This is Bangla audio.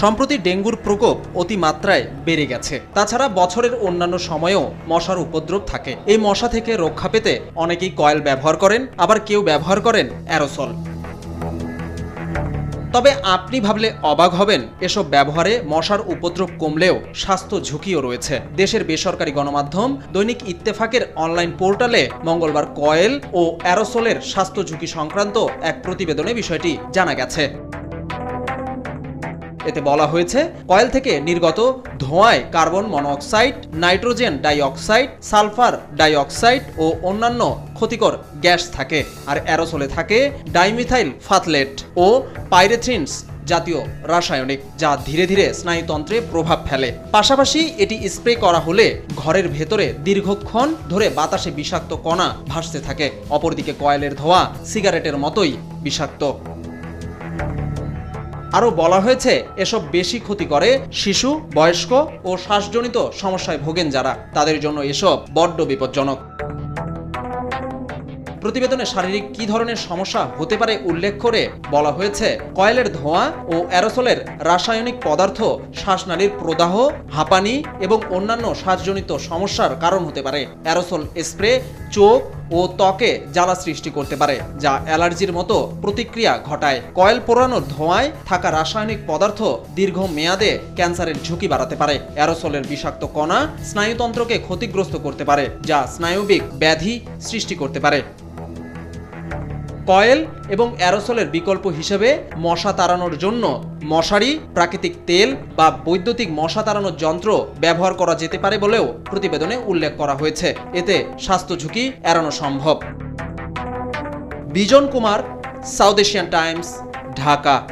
সম্প্রতি ডেঙ্গুর প্রকোপ অতিমাত্রায় বেড়ে গেছে। তাছাড়া বছরের অন্যান্য সময়েও মশার উপদ্রব থাকে। এই মশা থেকে রক্ষা পেতে অনেকেই কয়েল ব্যবহার করেন, আবার কেউ ব্যবহার করেন অ্যারোসল। তবে আপনি ভাবলে অবাক হবেন, এসব ব্যবহারে মশার উপদ্রব কমলেও স্বাস্থ্য ঝুঁকিও রয়েছে। দেশের বেসরকারি গণমাধ্যম দৈনিক ইত্তেফাকের অনলাইন পোর্টালে মঙ্গলবার কয়েল ও অ্যারোসলের স্বাস্থ্য ঝুঁকি সংক্রান্ত এক প্রতিবেদনে বিষয়টি জানা গেছে। এতে বলা হয়েছে, কয়েল থেকে নির্গত ধোঁয়ায় carbon monoxide nitrogen dioxide, sulphur dioxide ও অন্যান্য ক্ষতিকর গ্যাস থাকে, আর অ্যারোসলে থাকে ডাইমিথাইল ফাথলেট ও পাইরেথ্রিনস জাতীয় রাসায়নিক, যা ধীরে ধীরে স্নায়ুতন্ত্রে প্রভাব ফেলে। পাশাপাশি এটি স্প্রে করা হলে ঘরের ভেতরে দীর্ঘক্ষণ ধরে বাতাসে বিষাক্ত কণা ভাসতে থাকে, অপরদিকে কয়েলের ধোঁয়া সিগারেটের মতোই বিষাক্ত। আরও বলা হয়েছে, এসব বেশি ক্ষতি করে শিশু, বয়স্ক ও শ্বাসজনিত সমস্যায় ভোগেন যারা। তাদের জন্য এসব বড্ড বিপজ্জনক। প্রতিবেদনে শারীরিক কি ধরনের সমস্যা হতে পারে উল্লেখ করে বলা হয়েছে, কয়েলের ধোঁয়া ও অ্যারোসলের রাসায়নিক পদার্থ, শ্বাসনালীর প্রদাহ, হাঁপানি এবং অন্যান্য শ্বাসজনিত সমস্যার কারণ হতে পারে। অ্যারোসল স্প্রে, চোখ ও ত্বকে জ্বালা সৃষ্টি করতে পারে, যা অ্যালার্জির মতো প্রতিক্রিয়া ঘটায়। কয়েল পোড়ানোর ধোঁয়ায় থাকা রাসায়নিক পদার্থ দীর্ঘ মেয়াদে ক্যান্সারের ঝুঁকি বাড়াতে পারে। অ্যারোসলের বিষাক্ত কণা স্নায়ুতন্ত্রকে ক্ষতিগ্রস্ত করতে পারে, যা স্নায়ুবিক ব্যাধি সৃষ্টি করতে পারে। কয়েল এবং অ্যারোসলের বিকল্প হিসেবে মশা তাড়ানোর জন্য মশারি, প্রাকৃতিক তেল বা বৈদ্যুতিক মশা তাড়ানোর যন্ত্র ব্যবহার করা যেতে পারে বলেও প্রতিবেদনে উল্লেখ করা হয়েছে। এতে স্বাস্থ্য ঝুঁকি এড়ানো সম্ভব। Bijon Kumar, South Asian Times, Dhaka.